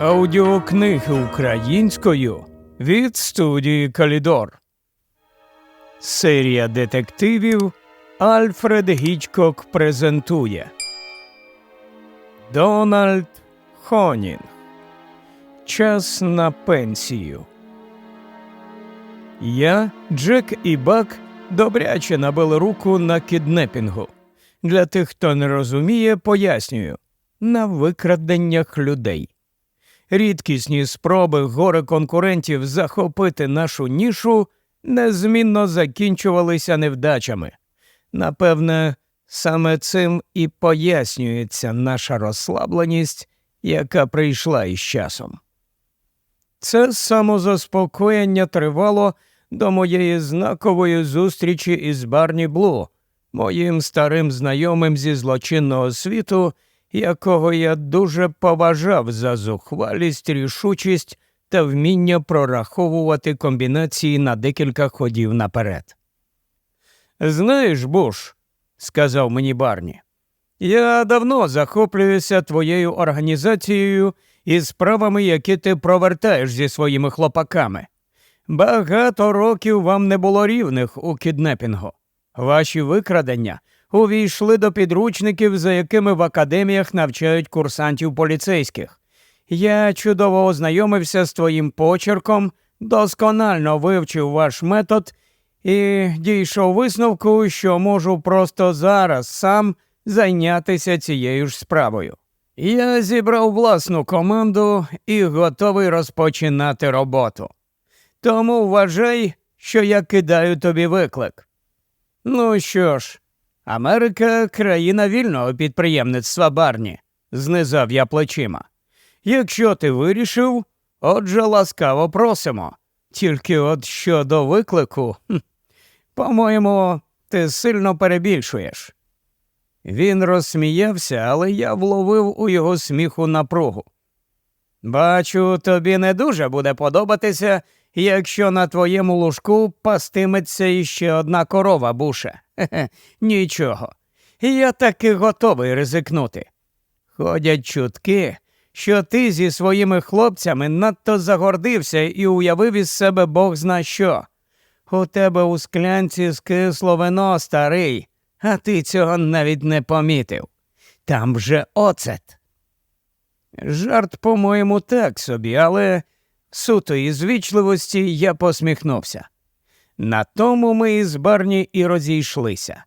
Аудіокниги українською від студії Калідор. Серія детективів Альфред Гічкок презентує Дональд Хонінг. Час на пенсію. Я, Джек і Бак добряче набили руку на кіднепінгу. Для тих, хто не розуміє, пояснюю на викраденнях людей. Рідкісні спроби горе конкурентів захопити нашу нішу незмінно закінчувалися невдачами. Напевне, саме цим і пояснюється наша розслабленість, яка прийшла із часом. Це самозаспокоєння тривало до моєї знакової зустрічі із Барні Блу, моїм старим знайомим зі злочинного світу, якого я дуже поважав за зухвалість, рішучість та вміння прораховувати комбінації на декілька ходів наперед. Знаєш, Буш, сказав мені Барні, я давно захоплююся твоєю організацією і справами, які ти провертаєш зі своїми хлопаками. Багато років вам не було рівних у кіднепінгу. Ваші викрадення увійшли до підручників, за якими в академіях навчають курсантів поліцейських. Я чудово ознайомився з твоїм почерком, досконально вивчив ваш метод і дійшов висновку, що можу просто зараз сам зайнятися цією ж справою. Я зібрав власну команду і готовий розпочинати роботу. Тому вважай, що я кидаю тобі виклик. Ну що ж, Америка країна вільного підприємництва Барні, знизав я плечима. Якщо ти вирішив, отже ласкаво просимо. Тільки от щодо виклику, по-моєму, ти сильно перебільшуєш. Він розсміявся, але я вловив у його сміху напругу. Бачу, тобі не дуже буде подобатися, якщо на твоєму лужку пастиметься іще одна корова, буше. Хе-хе, нічого. Я таки готовий ризикнути. Ходять чутки, що ти зі своїми хлопцями надто загордився і уявив із себе бог зна що. У тебе у склянці скисло вино, старий, а ти цього навіть не помітив. Там вже оцет. Жарт, по-моєму, так собі, але суто із вічливості я посміхнувся. На тому ми із Барні і розійшлися.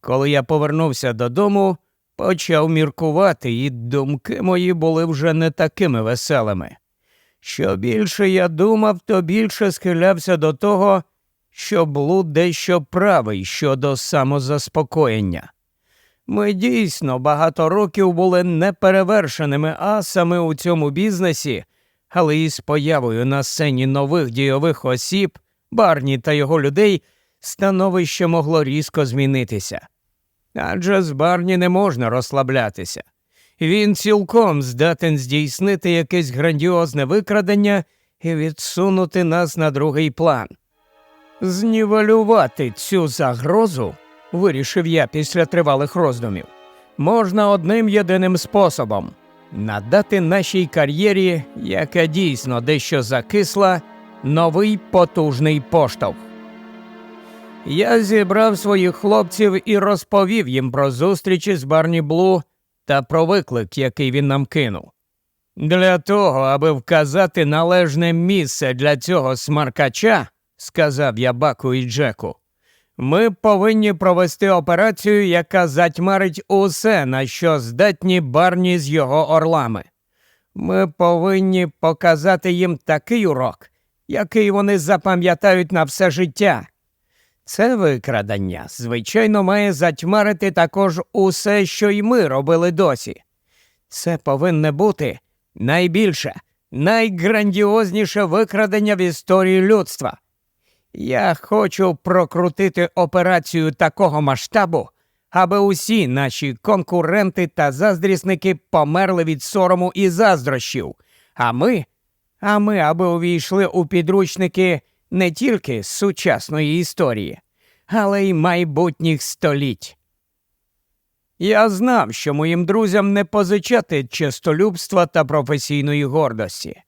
Коли я повернувся додому, почав міркувати, і думки мої були вже не такими веселими. Що більше я думав, то більше схилявся до того, що блуд дещо правий щодо самозаспокоєння. Ми дійсно багато років були неперевершеними асами у цьому бізнесі, але із появою на сцені нових дійових осіб, Барні та його людей, становище могло різко змінитися. Адже з Барні не можна розслаблятися. Він цілком здатен здійснити якесь грандіозне викрадення і відсунути нас на другий план. Знівелювати цю загрозу, вирішив я після тривалих роздумів, можна одним єдиним способом надати нашій кар'єрі, яка дійсно дещо закисла, новий потужний поштовх. Я зібрав своїх хлопців і розповів їм про зустрічі з Барні Блу та про виклик, який він нам кинув. Для того, аби вказати належне місце для цього смаркача, сказав я Баку і Джеку, ми повинні провести операцію, яка затьмарить усе, на що здатні барні з його орлами. Ми повинні показати їм такий урок, який вони запам'ятають на все життя. Це викрадення, звичайно, має затьмарити також усе, що й ми робили досі. Це повинне бути найбільше, найграндіозніше викрадення в історії людства. Я хочу прокрутити операцію такого масштабу, аби усі наші конкуренти та заздрісники померли від сорому і заздрощів, а ми, а ми аби увійшли у підручники не тільки сучасної історії, але й майбутніх століть. Я знав, що моїм друзям не позичати честолюбства та професійної гордості.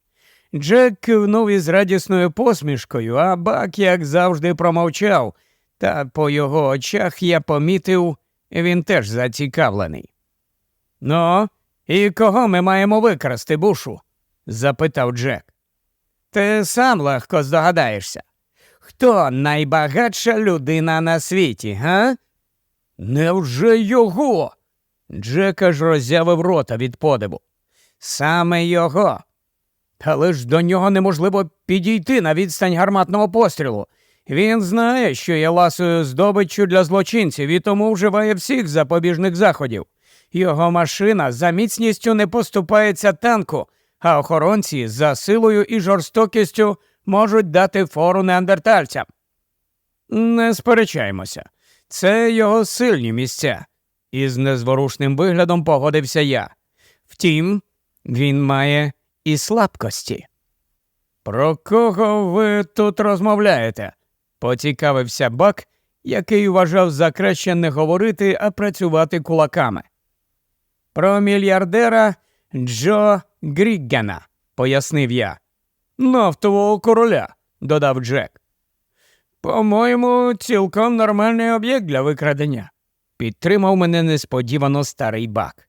Джек кивнув із радісною посмішкою, а бак, як завжди, промовчав, та по його очах я помітив, він теж зацікавлений. Ну, і кого ми маємо викрасти, бушу? запитав Джек. Ти сам легко здогадаєшся. Хто найбагатша людина на світі, га? Невже його? Джек аж роззявив рота від подиву. Саме його. Але ж до нього неможливо підійти на відстань гарматного пострілу. Він знає, що є ласою здобиччю для злочинців і тому вживає всіх запобіжних заходів. Його машина за міцністю не поступається танку, а охоронці за силою і жорстокістю можуть дати фору неандертальцям. Не сперечаємося, це його сильні місця, із незворушним виглядом погодився я. Втім, він має і слабкості. Про кого ви тут розмовляєте? поцікавився бак, який вважав за краще не говорити, а працювати кулаками. Про мільярдера Джо Гріггена, пояснив я. Нафтового короля, додав Джек. По-моєму, цілком нормальний об'єкт для викрадення, підтримав мене несподівано старий бак.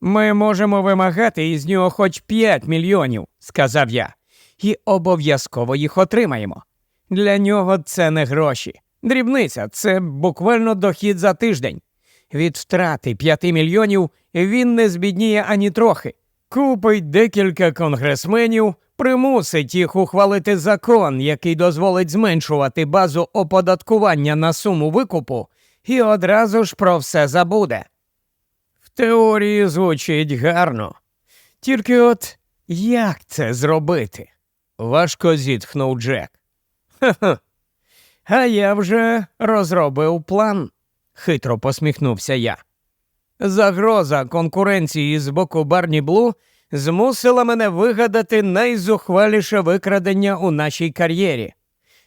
Ми можемо вимагати із нього хоч п'ять мільйонів, сказав я, і обов'язково їх отримаємо. Для нього це не гроші. Дрібниця це буквально дохід за тиждень. Від втрати п'яти мільйонів він не збідніє ані трохи. Купить декілька конгресменів, примусить їх ухвалити закон, який дозволить зменшувати базу оподаткування на суму викупу, і одразу ж про все забуде. Теорії звучить гарно. Тільки от як це зробити? важко зітхнув Джек. Ха-ха. А я вже розробив план, хитро посміхнувся я. Загроза конкуренції з боку Барні Блу змусила мене вигадати найзухваліше викрадення у нашій кар'єрі.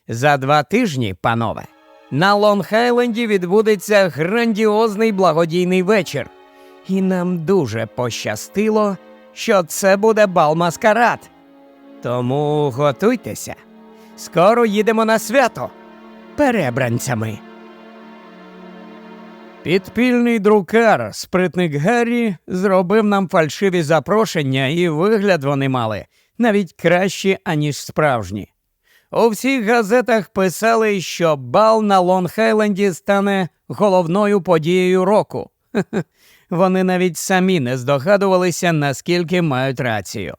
За два тижні, панове, на Лонг-Хайленді відбудеться грандіозний благодійний вечір. І нам дуже пощастило, що це буде бал маскарад. Тому готуйтеся. Скоро їдемо на свято перебранцями. Підпільний друкар, спритник Гаррі, зробив нам фальшиві запрошення, і вигляд вони мали навіть кращі, аніж справжні. У всіх газетах писали, що бал на Лонг-Хайленді стане головною подією року. Вони навіть самі не здогадувалися, наскільки мають рацію.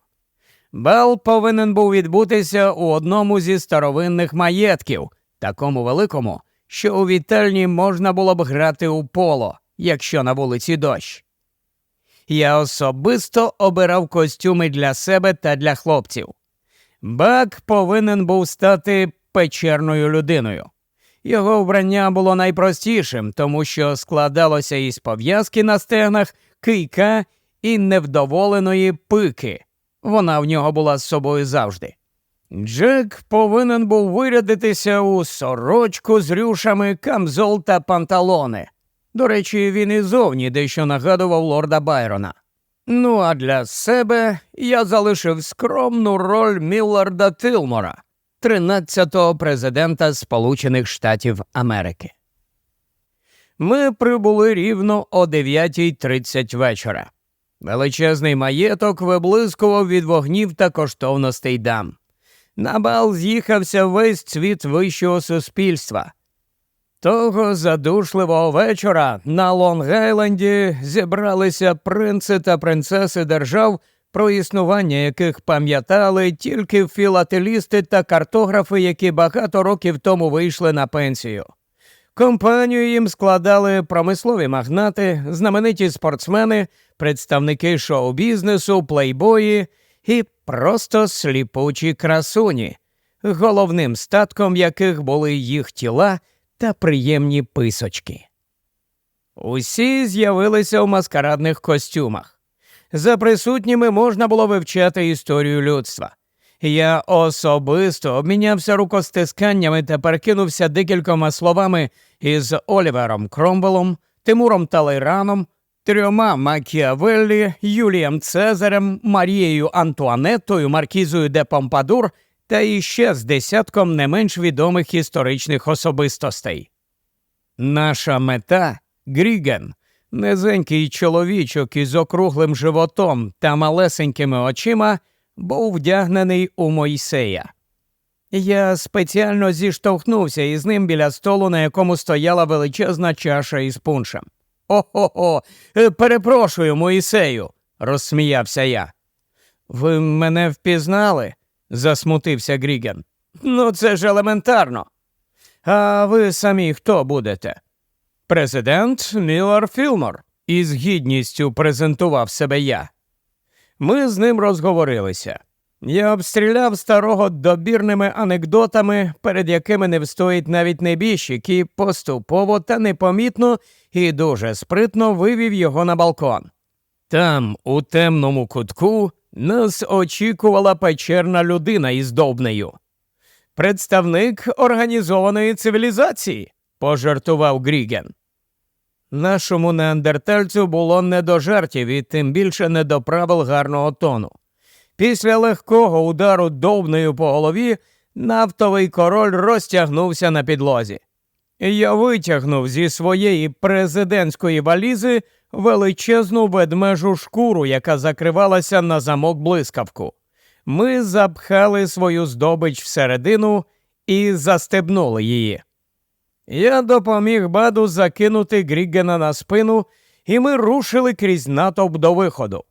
Бал повинен був відбутися у одному зі старовинних маєтків, такому великому, що у вітальні можна було б грати у поло, якщо на вулиці дощ. Я особисто обирав костюми для себе та для хлопців. Бак повинен був стати печерною людиною. Його вбрання було найпростішим, тому що складалося із пов'язки на стегнах, кийка і невдоволеної пики. Вона в нього була з собою завжди. Джек повинен був вирядитися у сорочку з рюшами, камзол та панталони. До речі, він і зовні дещо нагадував лорда Байрона. Ну а для себе я залишив скромну роль Мілларда Тилмора, 13-го президента Сполучених Штатів Америки. Ми прибули рівно о 9.30 вечора. Величезний маєток виблискував від вогнів та коштовностей дам. На бал з'їхався весь цвіт вищого суспільства. Того задушливого вечора на Лонг-Айленді зібралися принци та принцеси держав, про існування яких пам'ятали тільки філателісти та картографи, які багато років тому вийшли на пенсію. Компанію їм складали промислові магнати, знамениті спортсмени, представники шоу-бізнесу, плейбої і просто сліпучі красуні, головним статком яких були їх тіла та приємні писочки. Усі з'явилися в маскарадних костюмах. За присутніми можна було вивчати історію людства. Я особисто обмінявся рукостисканнями та перекинувся декількома словами із Олівером Кромвелом, Тимуром Талейраном, трьома Макіавеллі, Юлієм Цезарем, Марією Антуанеттою, Маркізою де Помпадур та іще з десятком не менш відомих історичних особистостей. Наша мета Гріген, низенький чоловічок із округлим животом та малесенькими очима, був вдягнений у Мойсея. Я спеціально зіштовхнувся із ним біля столу, на якому стояла величезна чаша із пуншем. О-хо-хо, е, перепрошую, Моїсею, розсміявся я. Ви мене впізнали? засмутився Гріген. Ну, це ж елементарно. А ви самі хто будете? Президент Мілар Філмор. Із гідністю презентував себе я. Ми з ним розговорилися. Я обстріляв старого добірними анекдотами, перед якими не встоїть навіть небіжчик, і поступово та непомітно і дуже спритно вивів його на балкон. Там, у темному кутку, нас очікувала печерна людина із довбнею. Представник організованої цивілізації, пожартував Гріген. Нашому неандертальцю було не до жартів і тим більше не до правил гарного тону. Після легкого удару довбнею по голові нафтовий король розтягнувся на підлозі. Я витягнув зі своєї президентської валізи величезну ведмежу шкуру, яка закривалася на замок блискавку. Ми запхали свою здобич всередину і застебнули її. Я допоміг баду закинути Грігена на спину, і ми рушили крізь натовп до виходу.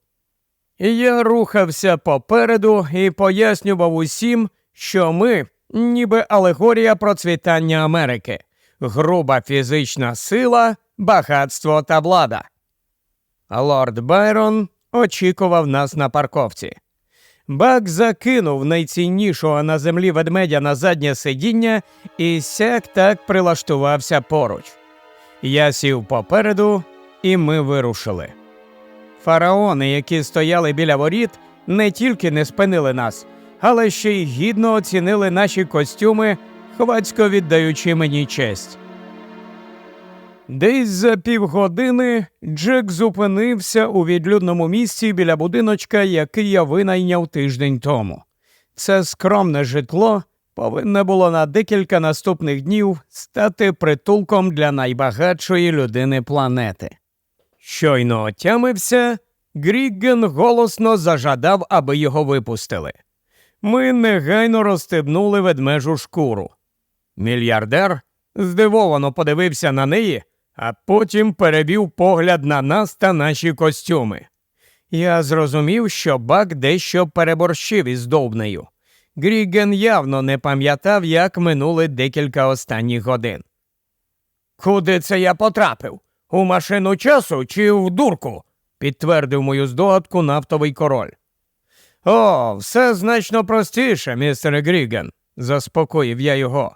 Я рухався попереду і пояснював усім, що ми, ніби алегорія процвітання Америки, груба фізична сила, багатство та влада. Лорд Байрон очікував нас на парковці. Бак закинув найціннішого на землі ведмедя на заднє сидіння і сяк так прилаштувався поруч. Я сів попереду, і ми вирушили. Фараони, які стояли біля воріт, не тільки не спинили нас, але ще й гідно оцінили наші костюми, хвацько віддаючи мені честь. Десь за півгодини Джек зупинився у відлюдному місці біля будиночка, який я винайняв тиждень тому. Це скромне житло повинне було на декілька наступних днів стати притулком для найбагатшої людини планети. Щойно отямився, Грігген голосно зажадав, аби його випустили. Ми негайно розстебнули ведмежу шкуру. Мільярдер здивовано подивився на неї, а потім перевів погляд на нас та наші костюми. Я зрозумів, що бак дещо переборщив із довбнею. Гріген явно не пам'ятав, як минули декілька останніх годин. Куди це я потрапив? У машину часу чи в дурку? підтвердив мою здогадку нафтовий король. О, все значно простіше, містере Гріген, заспокоїв я його.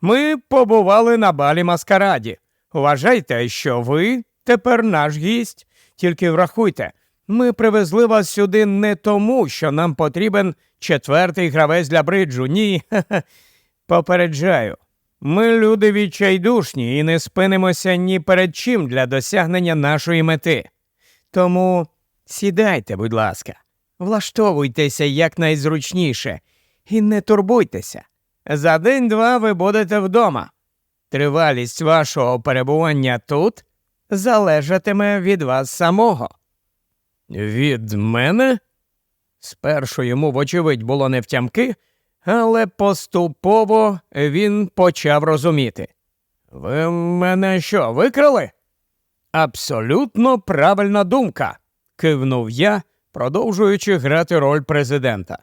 Ми побували на балі маскараді. Вважайте, що ви тепер наш гість. Тільки врахуйте, ми привезли вас сюди не тому, що нам потрібен четвертий гравець для бриджу. Ні. Попереджаю. Ми люди відчайдушні і не спинимося ні перед чим для досягнення нашої мети. Тому сідайте, будь ласка, влаштовуйтеся якнайзручніше і не турбуйтеся. За день-два ви будете вдома. Тривалість вашого перебування тут залежатиме від вас самого. Від мене? Спершу йому, вочевидь, було невтямки, але поступово він почав розуміти. Ви мене що, викрали? Абсолютно правильна думка, кивнув я, продовжуючи грати роль президента.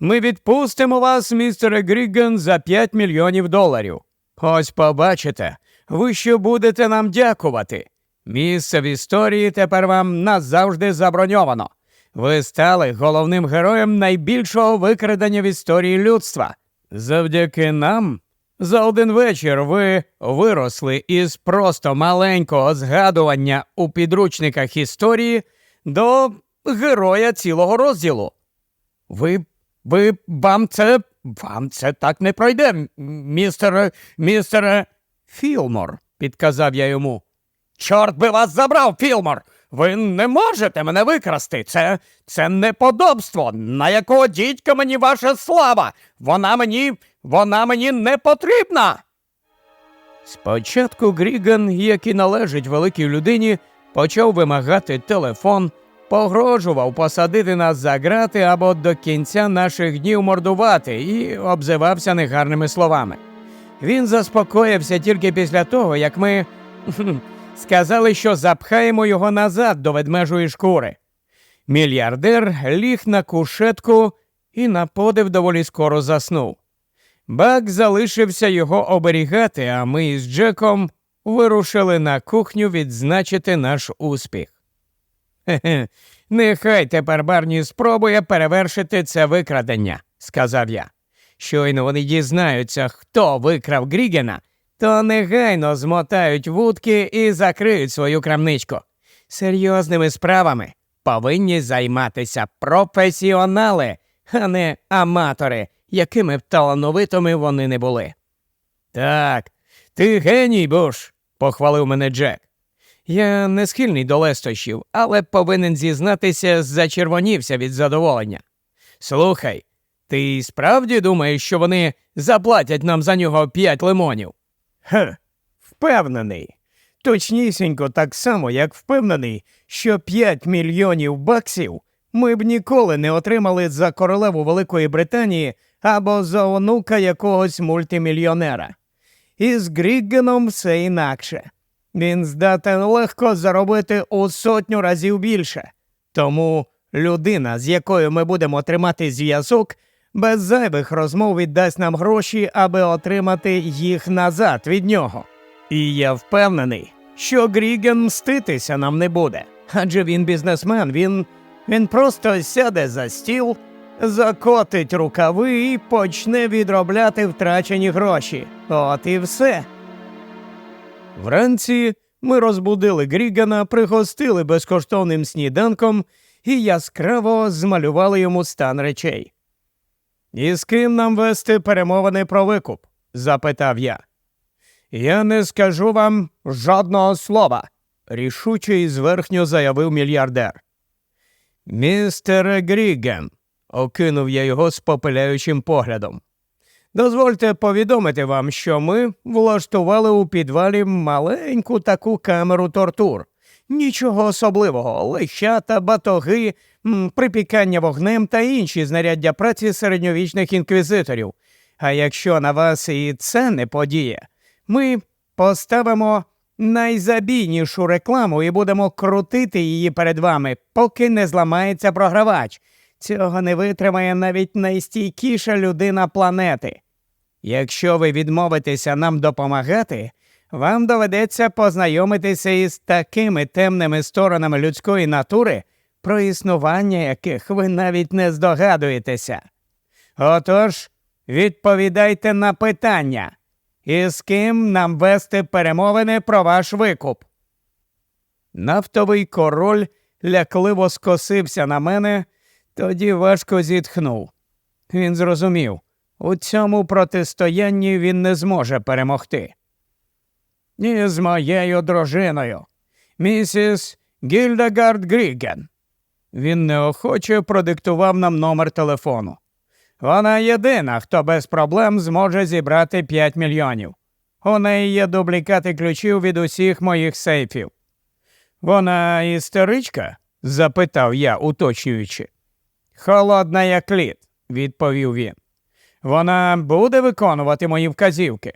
Ми відпустимо вас, містере Гріган, за 5 мільйонів доларів. Ось побачите, ви ще будете нам дякувати. Місце в історії тепер вам назавжди заброньовано. Ви стали головним героєм найбільшого викрадення в історії людства. Завдяки нам за один вечір ви виросли із просто маленького згадування у підручниках історії до героя цілого розділу. Ви, ви, вам це, вам це так не пройде, містере, містере Філмор, підказав я йому. Чорт би вас забрав, Філмор! Ви не можете мене викрасти. Це це неподобство. На якого дідька мені ваша слава? Вона мені, вона мені не потрібна. Спочатку Гріган, як і належить великій людині, почав вимагати телефон, погрожував посадити нас за грати або до кінця наших днів мордувати і обзивався негарними словами. Він заспокоївся тільки після того, як ми сказали, що запхаємо його назад до ведмежої шкури. Мільярдер ліг на кушетку і на подив доволі скоро заснув. Бак залишився його оберігати, а ми із Джеком вирушили на кухню відзначити наш успіх. Хе-хе, нехай тепер Барні спробує перевершити це викрадення, сказав я. Щойно вони дізнаються, хто викрав Грігена, то негайно змотають вудки і закриють свою крамничку. Серйозними справами повинні займатися професіонали, а не аматори, якими б талановитими вони не були. Так, ти геній, Буш, похвалив мене Джек. Я не схильний до лестощів, але повинен зізнатися, зачервонівся від задоволення. Слухай, ти справді думаєш, що вони заплатять нам за нього п'ять лимонів? Хе, впевнений. Точнісінько так само, як впевнений, що 5 мільйонів баксів ми б ніколи не отримали за королеву Великої Британії або за онука якогось мультимільйонера. І з Гріггеном все інакше. Він здатен легко заробити у сотню разів більше. Тому людина, з якою ми будемо тримати зв'язок, без зайвих розмов віддасть нам гроші, аби отримати їх назад від нього. І я впевнений, що Гріген мститися нам не буде. Адже він бізнесмен, він, він просто сяде за стіл, закотить рукави і почне відробляти втрачені гроші. От і все. Вранці ми розбудили Грігана, пригостили безкоштовним сніданком і яскраво змалювали йому стан речей. І з ким нам вести перемовини про викуп? запитав я. Я не скажу вам жодного слова, рішуче і зверхньо заявив мільярдер. Містере Гріген, окинув я його з попиляючим поглядом. Дозвольте повідомити вам, що ми влаштували у підвалі маленьку таку камеру тортур. Нічого особливого, лещата, батоги, припікання вогнем та інші знаряддя праці середньовічних інквізиторів. А якщо на вас і це не подіє, ми поставимо найзабійнішу рекламу і будемо крутити її перед вами, поки не зламається програвач. Цього не витримає навіть найстійкіша людина планети. Якщо ви відмовитеся нам допомагати, вам доведеться познайомитися із такими темними сторонами людської натури, про існування яких ви навіть не здогадуєтеся. Отож, відповідайте на питання, і з ким нам вести перемовини про ваш викуп. Нафтовий король лякливо скосився на мене, тоді важко зітхнув. Він зрозумів, у цьому протистоянні він не зможе перемогти. І з моєю дружиною, місіс Гільдагард Гріген. Він неохоче продиктував нам номер телефону. Вона єдина, хто без проблем зможе зібрати 5 мільйонів. У неї є дублікати ключів від усіх моїх сейфів. Вона істеричка? запитав я, уточнюючи. Холодна, як лід, відповів він. Вона буде виконувати мої вказівки.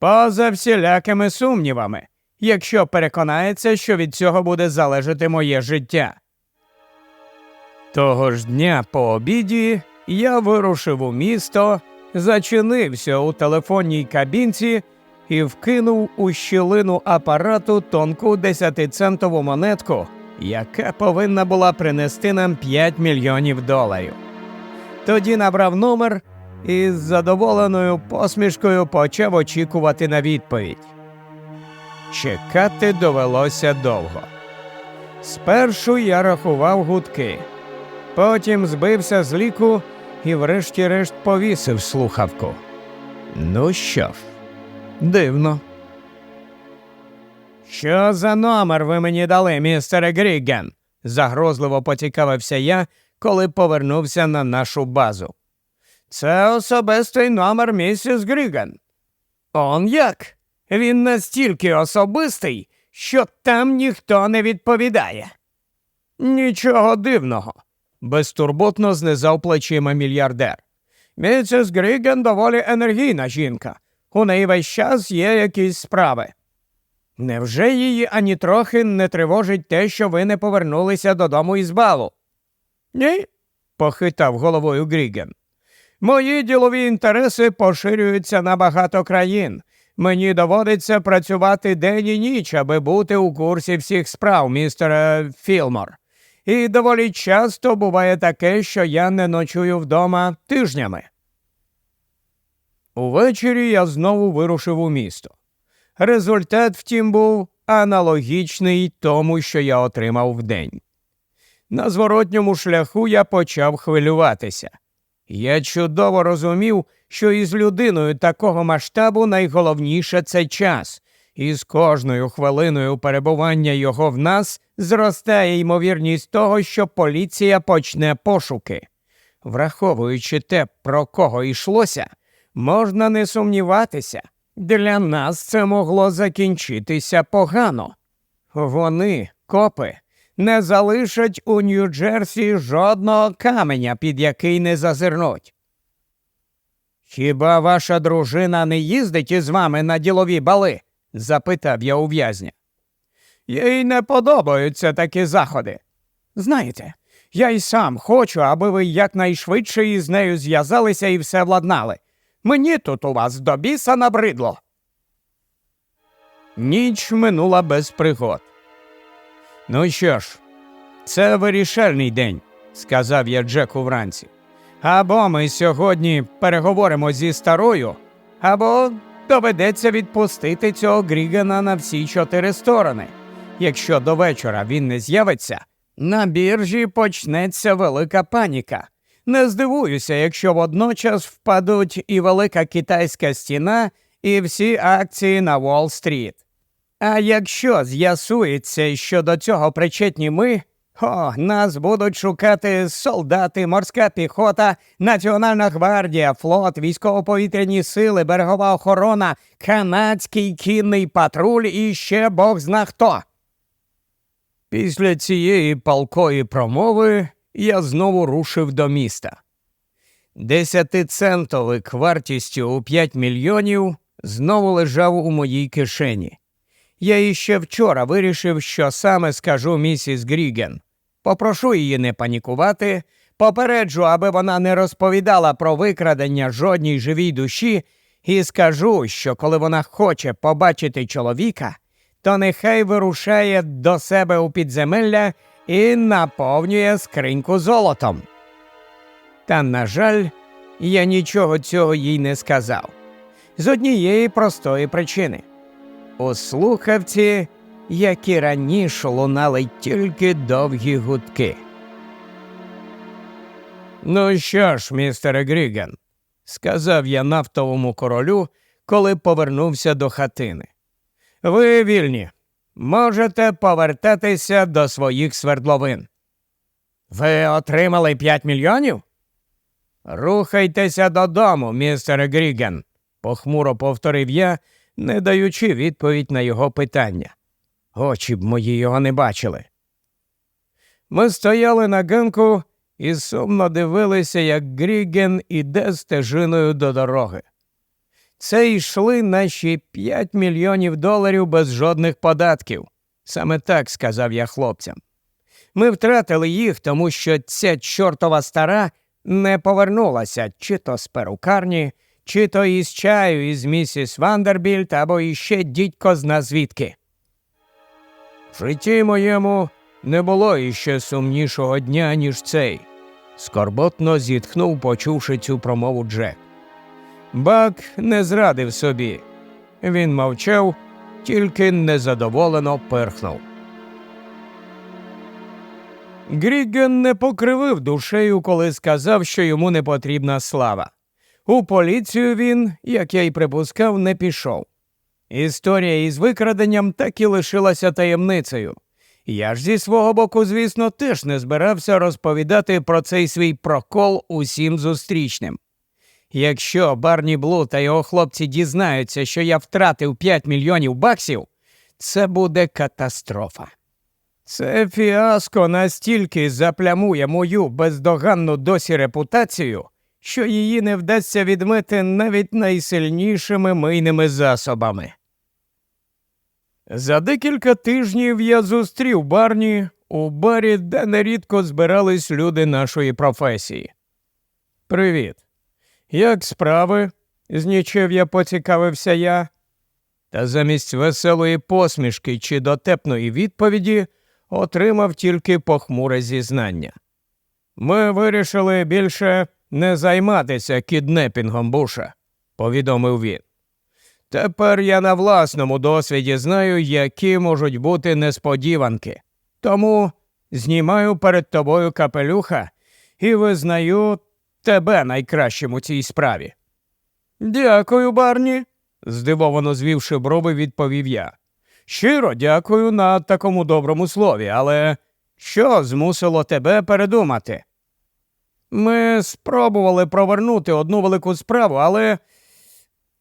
Поза всілякими сумнівами, якщо переконається, що від цього буде залежати моє життя. Того ж дня по обіді я вирушив у місто, зачинився у телефонній кабінці і вкинув у щілину апарату тонку десятицентову монетку, яка повинна була принести нам 5 мільйонів доларів. Тоді набрав номер і з задоволеною посмішкою почав очікувати на відповідь. Чекати довелося довго. Спершу я рахував гудки, потім збився з ліку і врешті-решт повісив слухавку. Ну що ж, дивно. Що за номер ви мені дали, містере Гріген? загрозливо поцікавився я, коли повернувся на нашу базу. Це особистий номер місіс Гріген. Он як? Він настільки особистий, що там ніхто не відповідає. Нічого дивного, безтурботно знизав плечима мільярдер. Місіс Гріген доволі енергійна жінка. У неї весь час є якісь справи. Невже її ані трохи не тривожить те, що ви не повернулися додому із балу? Ні, похитав головою Гріген. Мої ділові інтереси поширюються на багато країн. Мені доводиться працювати день і ніч, аби бути у курсі всіх справ, містере Філмор. І доволі часто буває таке, що я не ночую вдома тижнями. Увечері я знову вирушив у місто. Результат, втім, був аналогічний тому, що я отримав вдень. На зворотньому шляху я почав хвилюватися. Я чудово розумів, що із людиною такого масштабу найголовніше це час, і з кожною хвилиною перебування його в нас зростає ймовірність того, що поліція почне пошуки. Враховуючи те, про кого йшлося, можна не сумніватися, для нас це могло закінчитися погано. Вони, копи, не залишать у Нью-Джерсі жодного каменя, під який не зазирнуть. Хіба ваша дружина не їздить із вами на ділові бали? запитав я у в'язня. Їй не подобаються такі заходи. Знаєте, я й сам хочу, аби ви якнайшвидше із нею зв'язалися і все владнали. Мені тут у вас до біса набридло. Ніч минула без пригод. Ну що ж, це вирішальний день, сказав я Джеку вранці. Або ми сьогодні переговоримо зі старою, або доведеться відпустити цього Грігана на всі чотири сторони. Якщо до вечора він не з'явиться, на біржі почнеться велика паніка. Не здивуюся, якщо водночас впадуть і велика китайська стіна, і всі акції на Уолл-стріт. А якщо з'ясується, що до цього причетні ми, о, нас будуть шукати солдати, морська піхота, Національна гвардія, флот, військово-повітряні сили, берегова охорона, канадський кінний патруль і ще бог зна хто. Після цієї палкої промови я знову рушив до міста. Десятицентовик вартістю у 5 мільйонів знову лежав у моїй кишені. Я іще вчора вирішив, що саме скажу місіс Гріген. Попрошу її не панікувати, попереджу, аби вона не розповідала про викрадення жодній живій душі, і скажу, що коли вона хоче побачити чоловіка, то нехай вирушає до себе у підземелля і наповнює скриньку золотом. Та, на жаль, я нічого цього їй не сказав. З однієї простої причини. У слухавці, як і раніше, лунали тільки довгі гудки. Ну що ж, містере Гріген, сказав я нафтовому королю, коли повернувся до хатини. Ви вільні. Можете повертатися до своїх свердловин. Ви отримали п'ять мільйонів? Рухайтеся додому, містере Гріген, похмуро повторив я, не даючи відповідь на його питання. Очі б мої його не бачили. Ми стояли на ганку і сумно дивилися, як Гріген іде стежиною до дороги. Це йшли наші 5 мільйонів доларів без жодних податків. Саме так сказав я хлопцям. Ми втратили їх, тому що ця чортова стара не повернулася чи то з перукарні, чи то із чаю із місіс Вандербільт, або іще дідько зна звідки. В житті моєму не було іще сумнішого дня, ніж цей, скорботно зітхнув, почувши цю промову Джек. Бак не зрадив собі. Він мовчав, тільки незадоволено пирхнув. Гріген не покривив душею, коли сказав, що йому не потрібна слава. У поліцію він, як я й припускав, не пішов. Історія із викраденням так і лишилася таємницею. Я ж зі свого боку, звісно, теж не збирався розповідати про цей свій прокол усім зустрічним. Якщо Барні Блу та його хлопці дізнаються, що я втратив 5 мільйонів баксів, це буде катастрофа. Це фіаско настільки заплямує мою бездоганну досі репутацію, що її не вдасться відмити навіть найсильнішими мийними засобами. За декілька тижнів я зустрів Барні у барі, де нерідко збирались люди нашої професії. Привіт. Як справи? знічив я поцікавився я. Та замість веселої посмішки чи дотепної відповіді отримав тільки похмуре зізнання. Ми вирішили більше не займатися кіднепінгом Буша, повідомив він. Тепер я на власному досвіді знаю, які можуть бути несподіванки. Тому знімаю перед тобою капелюха і визнаю тебе найкращим у цій справі. Дякую, Барні, здивовано звівши брови, відповів я. Щиро дякую на такому доброму слові, але що змусило тебе передумати? Ми спробували провернути одну велику справу, але.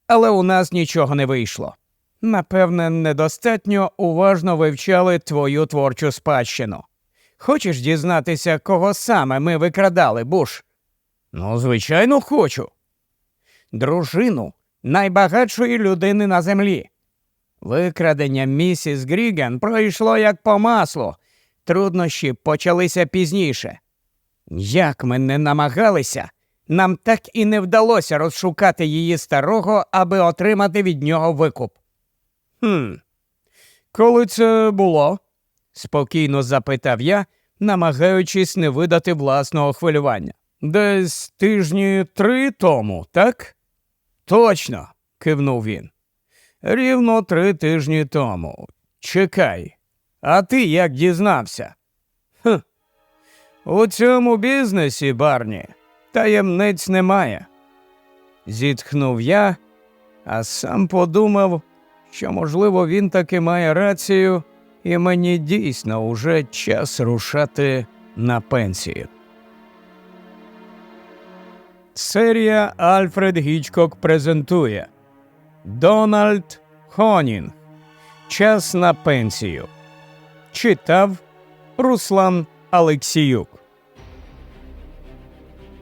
Але у нас нічого не вийшло. Напевне, недостатньо уважно вивчали твою творчу спадщину. Хочеш дізнатися, кого саме ми викрадали, Буш? Ну, звичайно, хочу. Дружину найбагатшої людини на землі. Викрадення місіс Гріган пройшло як по маслу. Труднощі почалися пізніше. Як ми не намагалися, нам так і не вдалося розшукати її старого, аби отримати від нього викуп. Хм, коли це було? спокійно запитав я, намагаючись не видати власного хвилювання. Десь тижні три тому, так? Точно, кивнув він. Рівно три тижні тому. Чекай, а ти як дізнався? У цьому бізнесі, Барні, таємниць немає. Зітхнув я, а сам подумав, що, можливо, він таки має рацію, і мені дійсно уже час рушати на пенсію. Серія Альфред Гічкок презентує Дональд Хонін. Час на пенсію. Читав Руслан Алексіюк.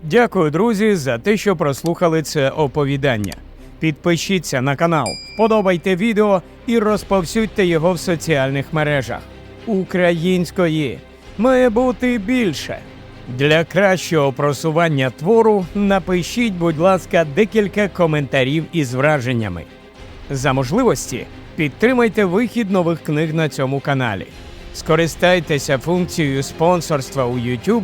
Дякую, друзі, за те, що прослухали це оповідання. Підпишіться на канал, подобайте відео і розповсюдьте його в соціальних мережах. Української має бути більше. Для кращого просування твору напишіть, будь ласка, декілька коментарів із враженнями. За можливості підтримайте вихід нових книг на цьому каналі. Скористайтеся функцією спонсорства у YouTube